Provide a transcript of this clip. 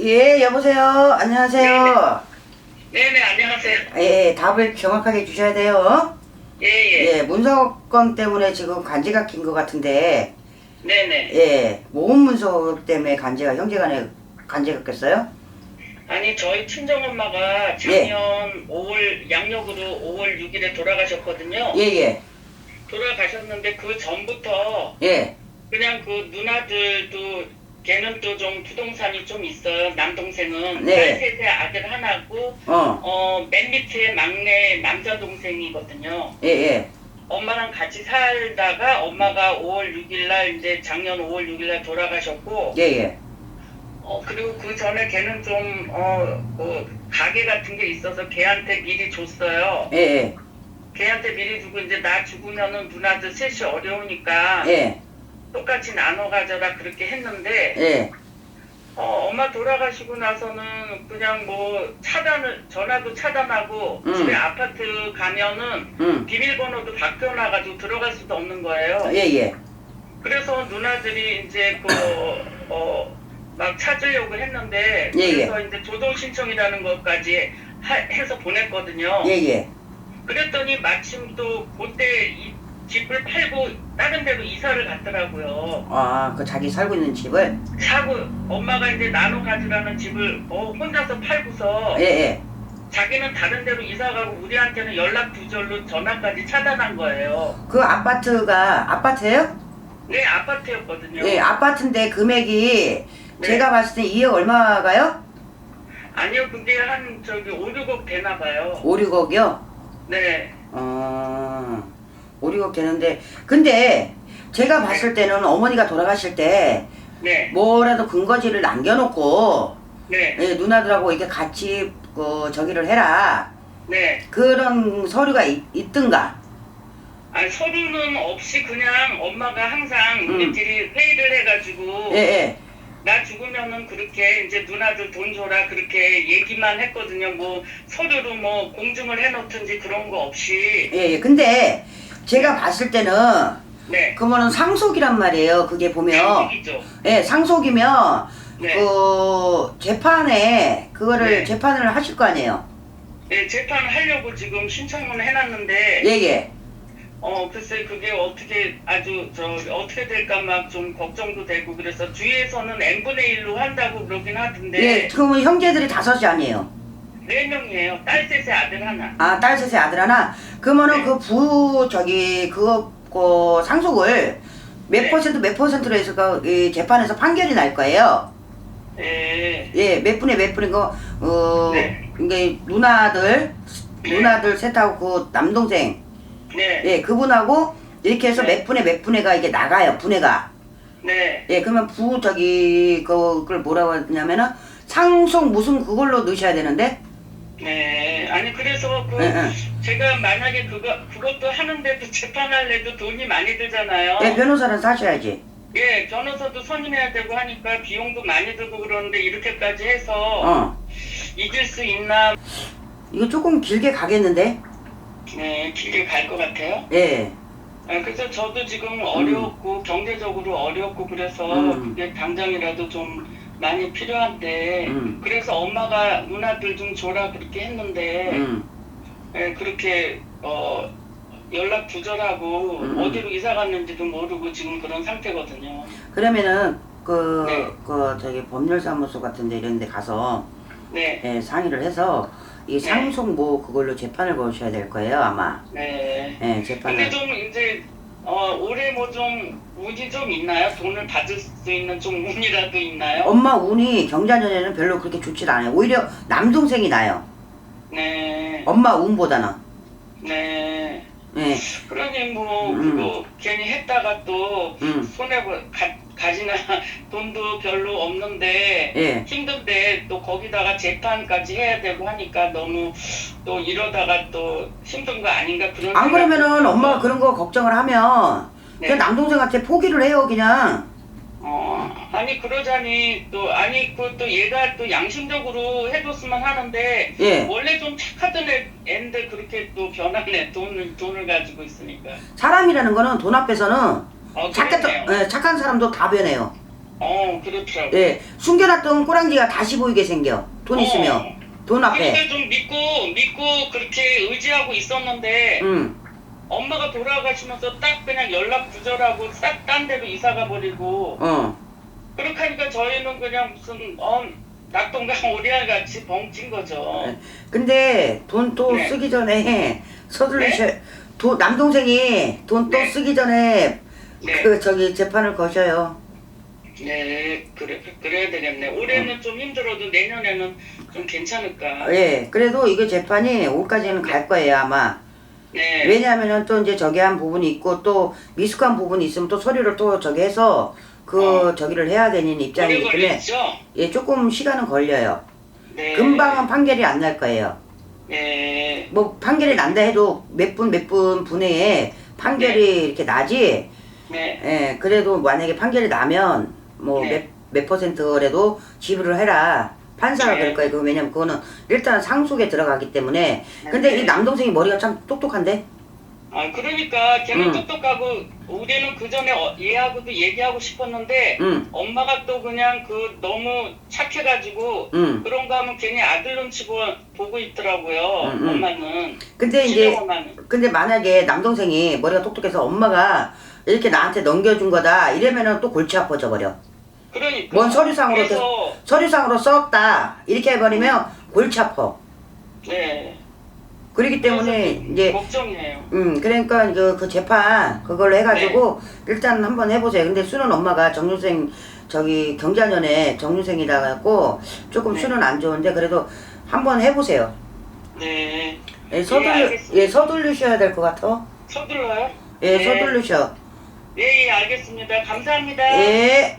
예, 여보세요. 안녕하세요. 네네 안녕하세요. 예, 답을 정확하게 주셔야 돼요. 예예. 예, 문서건 때문에 지금 간지가 낀 것 같은데, 네네. 예, 모음 문서 때문에 간지가 형제간에 간지가 꼈어요? 아니 저희 친정 엄마가 작년 5월 양력으로 5월 6일에 돌아가셨거든요. 예, 예, 돌아가셨는데 그 전부터 예, 그냥 그 누나들도 걔는 또 좀 부동산이 좀 있어요. 남동생은 네. 딸 셋에 아들 하나고 어, 어맨 밑에 막내 남자 동생이거든요. 예, 예, 엄마랑 같이 살다가 엄마가 5월 6일날 이제 작년 5월 6일날 돌아가셨고 예, 예, 어 그리고 그 전에 걔는 좀어 뭐 가게 같은 게 있어서 걔한테 미리 줬어요. 예, 예, 걔한테 미리 주고 이제 나 죽으면은 누나들 셋이 어려우니까 예, 똑같이 나눠 가져라 그렇게 했는데 예, 어 엄마 돌아가시고 나서는 그냥 뭐 차단을 전화도 차단하고 음. 집에 아파트 가면은 음, 비밀번호도 바뀌어놔가지고 들어갈 수도 없는 거예요. 예, 예, 그래서 누나들이 이제 그, 그어막 찾으려고 했는데 예, 그래서 이제 조동 신청이라는 것까지 하- 해서 보냈거든요. 예, 예, 그랬더니 마침 또 그때 이 집을 팔고 다른 데로 이사를 갔더라고요. 아, 그 자기 살고 있는 집을? 사고 엄마가 이제 나눠 가지라는 집을 어, 혼자서 팔고서 예, 예, 자기는 다른 데로 이사 가고 우리한테는 연락 두절로 전화까지 차단한 거예요. 그 아파트가, 아파트예요 네 아파트였거든요. 예, 아파트인데 금액이 네. 제가 봤을 때 2억 얼마가요? 아니요, 그게 한 저기 5, 6억 되나 봐요. 5, 6억이요? 네. 어, 5, 6억 되는데, 근데 제가 봤을 때는 어머니가 돌아가실 때 네. 뭐라도 근거지를 남겨놓고 네. 예, 누나들하고 이렇게 같이 그 저기를 해라. 네. 그런 서류가 있, 있든가. 아니, 서류는 없이 그냥 엄마가 항상 음. 우리끼리 회의를 해가지고 예, 예. 나 죽으면은 그렇게 이제 누나들 돈 줘라 그렇게 얘기만 했거든요. 뭐 서류로 뭐 공증을 해놓든지 그런 거 없이. 예, 예. 근데 제가 봤을 때는 네. 그거는 상속이란 말이에요. 그게 보면. 상식이죠. 예, 상속이면 네. 그 재판에 그거를 네. 재판을 하실 거 아니에요. 네, 재판 하려고 지금 신청을 해놨는데. 예, 예. 어 글쎄 그게 어떻게 아주 저 어떻게 될까 막 좀 걱정도 되고 그래서 주위에서는 n 분의 1로 한다고 그러긴 하던데 예, 그러면 형제들이 다섯이 아니에요. 네 명이에요 딸 셋에 아들 하나 아, 딸 셋에 아들 하나. 그러면은 네. 그 부 저기 그거 그 상속을 몇 네. 퍼센트 몇 퍼센트로 해서 그 이 재판에서 판결이 날 거예요. 네. 예, 몇 분에 몇 분인 거, 어, 네. 이게 누나들, 네. 누나들 셋하고 그 남동생, 네. 예, 그분하고 이렇게 해서 네. 몇 분에 몇 분에가 이게 나가요, 분해가. 네. 예, 그러면 부 저기 그걸 뭐라고 하냐면은 상속 무슨 그걸로 넣으셔야 되는데, 네. 아니 그래서 그 예, 예. 제가 만약에 그거 그것도 하는데도 재판할래도 돈이 많이 들잖아요. 예, 변호사는 사셔야지. 예, 변호사도 선임해야 되고 하니까 비용도 많이 들고 그러는데 이렇게까지 해서 어, 이길 수 있나? 이거 조금 길게 가겠는데, 네, 길게 갈 것 같아요. 예, 아, 그래서 저도 지금 어렵고 경제적으로 어렵고 그래서 음. 그게 당장이라도 좀 많이 필요한데 음. 그래서 엄마가 누나들 좀 줘라 그렇게 했는데 음, 예, 그렇게 어, 연락 두절하고 음. 어디로 이사 갔는지도 모르고 지금 그런 상태거든요. 그러면은 그, 네. 그 저기 법률사무소 같은 데 이런 데 가서 네, 예, 상의를 해서 이 상속 뭐 그걸로 재판을 거셔야 될 거예요 아마. 네. 예, 근데 재판을. 좀 이제 어, 올해 뭐 좀 운이 좀 있나요? 돈을 받을 수 있는 좀 운이라도 있나요? 엄마 운이 경자년에는 별로 그렇게 좋지 않아요. 오히려 남동생이 나요. 네, 엄마 운보다는. 네. 예, 그러니 뭐 음. 그거 괜히 했다가 또 음, 손해 보- 가, 가지나 돈도 별로 없는데 예, 힘든데 또 거기다가 재판까지 해야 되고 하니까 너무 또 이러다가 또 힘든 거 아닌가 그런 안 그러면은. 엄마가 그런 거 걱정을 하면 네. 그냥 남동생한테 포기를 해요 그냥. 어 아니 그러자니 또 아니 그또 얘가 또 양심적으로 해줬으면 하는데 예, 원래 좀 착하던 애, 애인데 그렇게 또 변하네 돈을 돈을 가지고 있으니까 사람이라는 거는 돈 앞에서는 어 착했, 그러네요. 예, 착한 사람도 다 변해요. 어, 그렇더라고요. 예, 숨겨놨던 꼬랑지가 다시 보이게 생겨. 돈 있으면. 어. 돈 앞에. 그러니까 좀 믿고 믿고 그렇게 의지하고 있었는데 응. 엄마가 돌아가시면서 딱 그냥 연락 두절하고 싹 딴 데로 이사가 버리고 어. 그렇게 하니까 저희는 그냥 무슨 어 낙동강 오리알 같이 벙찐 거죠. 네. 근데 돈 또 네. 쓰기 전에 서둘러셔. 도, 남동생이 돈 또 네. 쓰기 전에 네, 그 저기 재판을 거셔요. 네, 그래 그래야 되겠네. 올해는 좀 힘들어도 내년에는 좀 괜찮을까. 예. 그래도 이거 재판이 올까지는 갈 거예요 아마. 네, 왜냐하면은 또 이제 저기 한 부분이 있고 또 미숙한 부분이 있으면 또 서류를 또 저기 해서 그 어. 저기를 해야 되는 오래 입장이기 때문에. 예 조금 시간은 걸려요. 네, 금방은 판결이 안 날 거예요. 네, 뭐 판결이 난다 해도 몇 분 몇 분 분해에 판결이 이렇게 나지. 네, 예 그래도 만약에 판결이 나면 뭐 몇 네. 몇 퍼센트라도 지불을 해라. 판사가 네. 그럴 거예요. 그 왜냐면 그거는 일단 상속에 들어가기 때문에. 근데 네. 이 남동생이 머리가 참 똑똑한데. 아 그러니까 걔는 음. 똑똑하고 우리는 그 전에 어, 얘하고도 얘기하고 싶었는데 응, 엄마가 또 그냥 그 너무 착해가지고 응. 그런 거 하면 괜히 아들 눈치 보, 보고 있더라고요. 음, 음. 엄마는 근데 이제 엄마는 근데 만약에 남동생이 머리가 똑똑해서 엄마가 이렇게 나한테 넘겨준 거다 이러면은 또 골치 아파져 버려. 그러니까 뭔 서류상으로 그래서 서류상으로 썼다 이렇게 해버리면 골치 아파. 네 그렇기 때문에 이제 걱정이에요. 음 그러니까 그, 그 재판 그걸로 해가지고 네. 일단 한번 해보세요. 근데 수는 엄마가 정유생 저기 경자년에 정유생이다 갖고 조금 네. 수는 안 좋은데 그래도 한번 해보세요. 네 예, 서둘러 알겠습니다. 예 서둘르셔야 될 것 같아. 서둘러요? 예 네. 서둘르셔. 네, 예, 알겠습니다. 감사합니다. 예.